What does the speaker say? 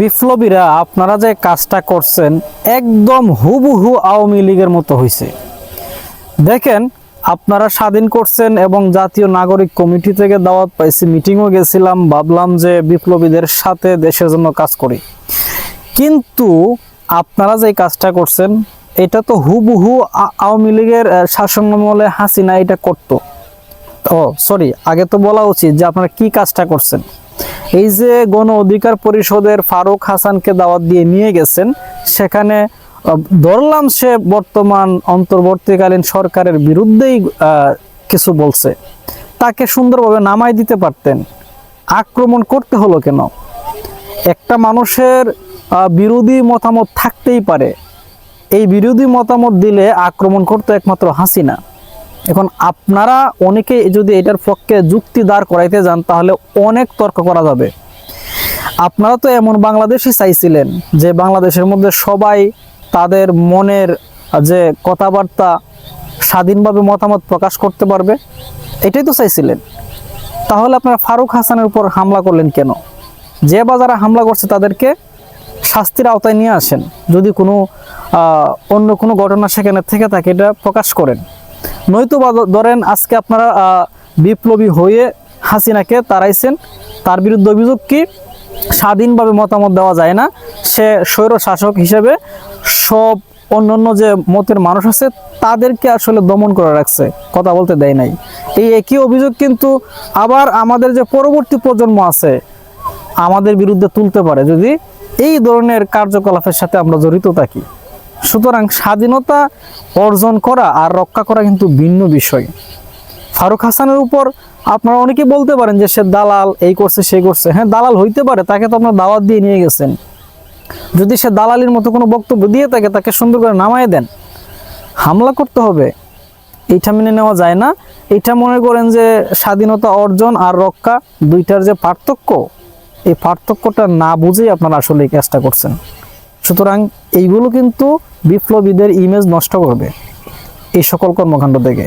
বিপ্লবীরা আপনারা যে কাজটা করছেন একদম হুবহু আওয়ামী লীগের মতো হয়েছে দেখেন আপনারা স্বাধীন করছেন এবং জাতীয় নাগরিক কমিটি থেকে দাওয়াত পাইছি মিটিংও গেছিলাম ভাবলাম যে বিপ্লবীদের সাথে দেশের জন্য কাজ করি। কিন্তু আপনারা যে কাজটা করছেন এটা তো হুবহু আওয়ামী লীগের আহ, শাসনামলে হাসিনা এটা করতো। ও সরি আগে তো বলা উচিত যে আপনারা কি কাজটা করছেন। এই যে গণ অধিকার পরিষদের ফারুক হাসানকে দাওয়াত দিয়ে নিয়ে গেছেন, সেখানে ধরলাম সে বর্তমান অন্তর্বর্তীকালীন সরকারের বিরুদ্ধেই কিছু বলছে। তাকে সুন্দরভাবে নামাই দিতে পারতেন। আক্রমণ করতে হলো কেন? একটা মানুষের বিরোধী মতামত থাকতেই পারে। এই বিরোধী মতামত দিলে আক্রমণ করতে একমাত্র হাসিনা। এখন আপনারা অনেকে যদি এটার পক্ষে যুক্তি দাঁড় করাইতে যান, তাহলে অনেক তর্ক করা যাবে। আপনারা তো এমন বাংলাদেশই চাইছিলেন যে বাংলাদেশের মধ্যে সবাই তাদের মনের যে কথাবার্তা স্বাধীনভাবে মতামত প্রকাশ করতে পারবে, এটাই তো চাইছিলেন। তাহলে আপনারা ফারুক হাসানের উপর হামলা করলেন কেন? যে বা যারা হামলা করছে, তাদেরকে শাস্তির আওতায় নিয়ে আসেন। যদি কোনো অন্য কোনো ঘটনা সেখানে থেকে থাকে, এটা প্রকাশ করেন। নয়তো বা ধরেন আজকে আপনারা বিপ্লবী হয়ে হাসিনাকে তাড়াইছেন, তার বিরুদ্ধে অভিযোগ কি? স্বাধীনভাবে মতামত দেওয়া যায় না। সে স্বৈর শাসক হিসেবে সব অন্যান্য যে মতের মানুষ আছে, তাদেরকে আসলে দমন করে রাখছে, কথা বলতে দেয় নাই। এই একই অভিযোগ কিন্তু আবার আমাদের যে পরবর্তী প্রজন্ম আছে, আমাদের বিরুদ্ধে তুলতে পারে। যদি এই ধরনের কার্যকলাপের সাথে আমরা জড়িত থাকি। সুতরাং স্বাধীনতা অর্জন করা আর রক্ষা করা কিন্তু ভিন্ন বিষয়। ফারুক হাসানের উপর আপনারা অনেকে বলতে পারেন যে সে দালাল, এই করছে সেই করছে। হ্যাঁ দালাল হইতে পারে, তাকে তো আপনার দাওয়াত দিয়ে নিয়ে গেছেন। যদি সে দালালির মতো কোনো বক্তব্য দিয়ে থাকে, তাকে সুন্দর করে নামায় দেন। হামলা করতে হবে, এইটা মেনে নেওয়া যায় না। এটা মনে করেন যে স্বাধীনতা অর্জন আর রক্ষা দুইটার যে পার্থক্য, এই পার্থক্যটা না বুঝেই আপনারা আসলে এই কাজটা করছেন। সুতরাং এইগুলো কিন্তু বিপ্লবীদের ইমেজ নষ্ট করবে এই সকল কর্মকাণ্ড থেকে।